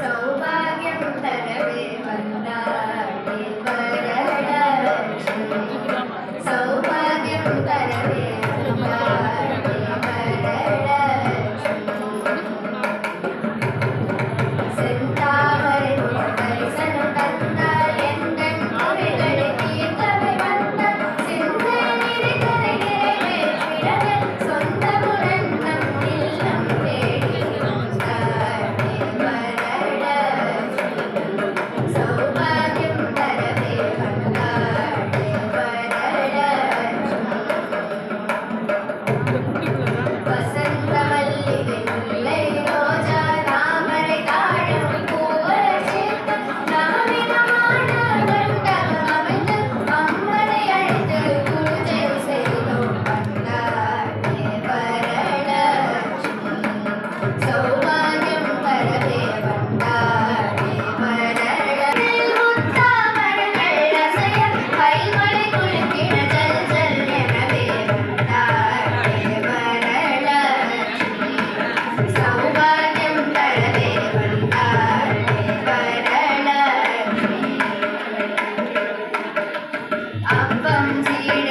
ಸೌಭಾಗ್ಯ ಪುಟ್ಟರೆ അപ്പം ചെയ്യും